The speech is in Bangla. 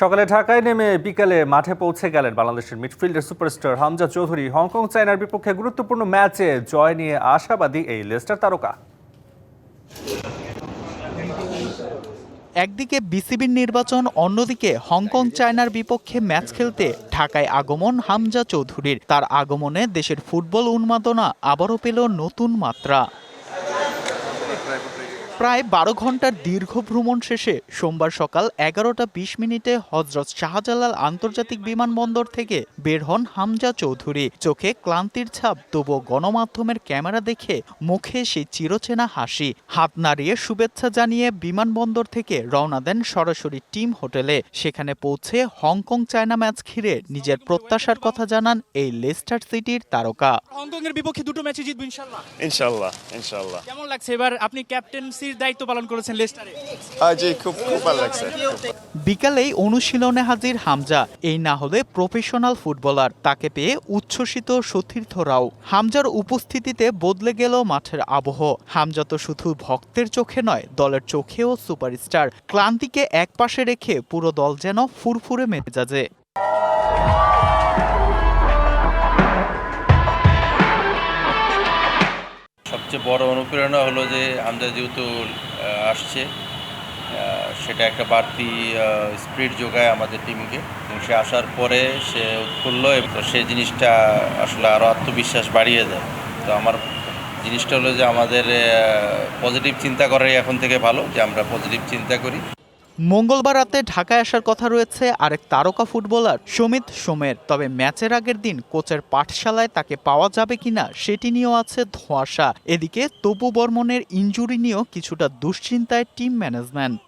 সকালে ঢাকায় নেমে বিকালে মাঠে পৌঁছে গেলেন বাংলাদেশের midfielder superstar Hamza Chowdhury. Hong Kong, চায়নার বিপক্ষে গুরুত্বপূর্ণ ম্যাচে জয় নিয়ে আশাবাদী এই লেস্টার তারকা। একদিকে বিসিবির নির্বাচন, অন্যদিকে হংকং, চায়নার বিপক্ষে ম্যাচ খেলতে ঢাকায় আগমন হামজা চৌধুরীর। তার আগমনে দেশের ফুটবল উন্মাদনা আবারও পেল নতুন মাত্রা। প্রায় বারো ঘণ্টার দীর্ঘ ভ্রমণ শেষে সোমবার সকাল এগারোটা বিশ মিনিটে হজরত শাহজালাল আন্তর্জাতিক বিমানবন্দর থেকে বের হন হামজা চৌধুরী। চোখে ক্লান্তির ছাপ তবুও গণমাধ্যমের ক্যামেরা দেখে মুখে সেই চিরচেনা হাসি। হাত নাড়িয়ে শুভেচ্ছা জানিয়ে বিমানবন্দর থেকে রওনা দেন সরাসরি টিম হোটেলে। সেখানে পৌঁছে হংকং চায়না ম্যাচ ঘিরে নিজের প্রত্যাশার কথা জানান এই লেস্টার সিটির তারকা। হংকং এর বিপক্ষে দুটো ম্যাচে জিতবে ইনশাল্লাহ। ইনশাল্লাহ ইনশাল্লাহ। কেমন লাগছে? এবার আপনি ক্যাপ্টেন্সির দায়িত্ব পালন করেছেন লেস্টারে। জি খুব খুব ভালো লাগছে। বিকালেই অনুশীলনে হাজির হামজা। এই না হলে প্রফেশনাল ফুটবলার তাকে পেয়ে উচ্ছ্বসিত সতীর্থরাও। হামজার উপস্থিতিতে বদলে গেল মাঠের আবহ। হামজা তো শুধু ভক্তের চোখে নয় দলের চোখেও সুপারস্টার। ক্লান্তিকে একপাশে রেখে পুরো দল যেন ফুরফুরে মেজাজে। বড় অনুপ্রেরণা হলো যে আমরা যেহেতু আসছে। সেটা একটা বাড়তি স্পিড যোগায় আমাদের টিমকে। এবং সে আসার পরে সে উৎফুল্ল এবং সেই জিনিসটা আসলে আরও আত্মবিশ্বাস বাড়িয়ে দেয়। তো আমার জিনিসটা হলো যে আমাদের পজিটিভ চিন্তা করাই এখন থেকে ভালো, যে আমরা পজিটিভ চিন্তা করি। মঙ্গলবার রাতে ঢাকায় আসার কথা রয়েছে আরেক তারকা ফুটবলার সমিত সোমের। তবে ম্যাচের আগের দিন কোচের পাঠশালায় তাকে পাওয়া যাবে কিনা সেটি নিয়েও আছে ধোঁয়াশা। এদিকে তপু বর্মনের ইঞ্জুরি নিয়েও কিছুটা দুশ্চিন্তায় টিম ম্যানেজমেন্ট।